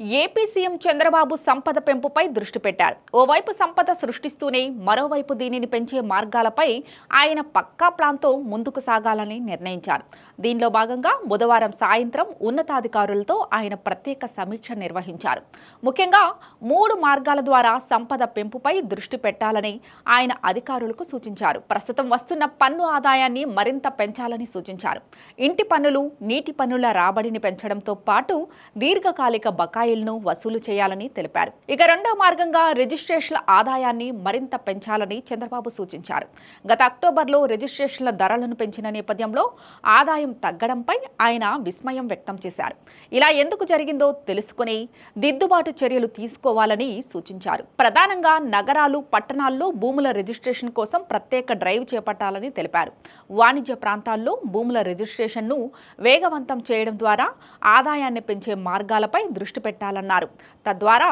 AP CM Chandrababu సంపద పెంపుపై దృష్టి పెట్టారు. ఓవైపు సంపద సృష్టిస్తూనే మరోవైపు దీనిని పెంచే మార్గాలపై ఆయన పక్కా ప్లాన్తో ముందుకు సాగాలని నిర్ణయించారు. దీనిలో భాగంగా బుధవారం సాయంత్రం ఉన్నతాధికారులతో ఆయన ప్రత్యేక సమీక్ష నిర్వహించారు. ముఖ్యంగా మూడు మార్గాల ద్వారా సంపద పెంపుపై దృష్టి పెట్టాలని ఆయన అధికారులకు సూచించారు. ప్రస్తుతం వస్తున్న పన్ను ఆదాయాన్ని మరింత పెంచాలని సూచించారు. ఇంటి పన్నులు నీటి పన్నుల రాబడిని పెంచడంతో పాటు దీర్ఘకాలిక బకాయి బకాయిలను వసూలు చేయాలని తెలిపారు. ఇక రెండో మార్గంగా రిజిస్ట్రేషన్ల ఆదాయాన్ని మరింత పెంచాలని చంద్రబాబు సూచించారు. గత అక్టోబర్లో రిజిస్ట్రేషన్ల ధరలను పెంచిన నేపథ్యంలో ఆదాయం తగ్గడంపై ఆయన విస్మయం వ్యక్తం చేశారు. ఇలా ఎందుకు జరిగిందో తెలుసుకుని దిద్దుబాటు చర్యలు తీసుకోవాలని సూచించారు. ప్రధానంగా నగరాలు పట్టణాల్లో భూముల రిజిస్ట్రేషన్ కోసం ప్రత్యేక డ్రైవ్ చేపట్టాలని తెలిపారు. వాణిజ్య ప్రాంతాల్లో భూముల రిజిస్ట్రేషన్ను వేగవంతం చేయడం ద్వారా ఆదాయాన్ని పెంచే మార్గాలపై దృష్టి పెట్టాలన్నారు. తద్వారా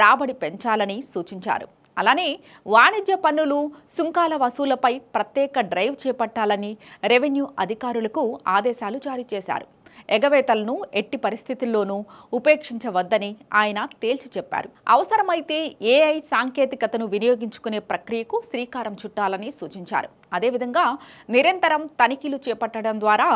రాబడి పెంచాలని సూచించారు. అలానే వాణిజ్య పన్నులు సుంకాల వసూలపై ప్రత్యేక డ్రైవ్ చేపట్టాలని రెవెన్యూ అధికారులకు ఆదేశాలు జారీ చేశారు. ఎగవేతలను ఎట్టి పరిస్థితుల్లోనూ ఉపేక్షించవద్దని ఆయన తేల్చి చెప్పారు. అవసరమైతే ఏఐ సాంకేతికతను వినియోగించుకునే ప్రక్రియకు శ్రీకారం చుట్టాలని సూచించారు. అదేవిధంగా నిరంతరం తనిఖీలు చేపట్టడం ద్వారా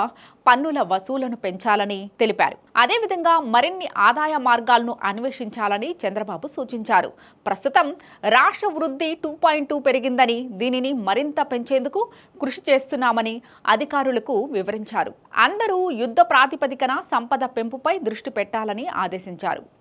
పన్నుల వసూలను పెంచాలని తెలిపారు. అదేవిధంగా మరిన్ని ఆదాయ మార్గాలను అన్వేషించాలని చంద్రబాబు సూచించారు. ప్రస్తుతం రాష్ట్ర వృద్ధి టూ పాయింట్ టూ పెరిగిందని దీనిని మరింత పెంచేందుకు కృషి చేస్తున్నామని అధికారులకు వివరించారు. అందరూ యుద్ధ ప్రాతిపదికన సంపద పెంపుపై దృష్టి పెట్టాలని ఆదేశించారు.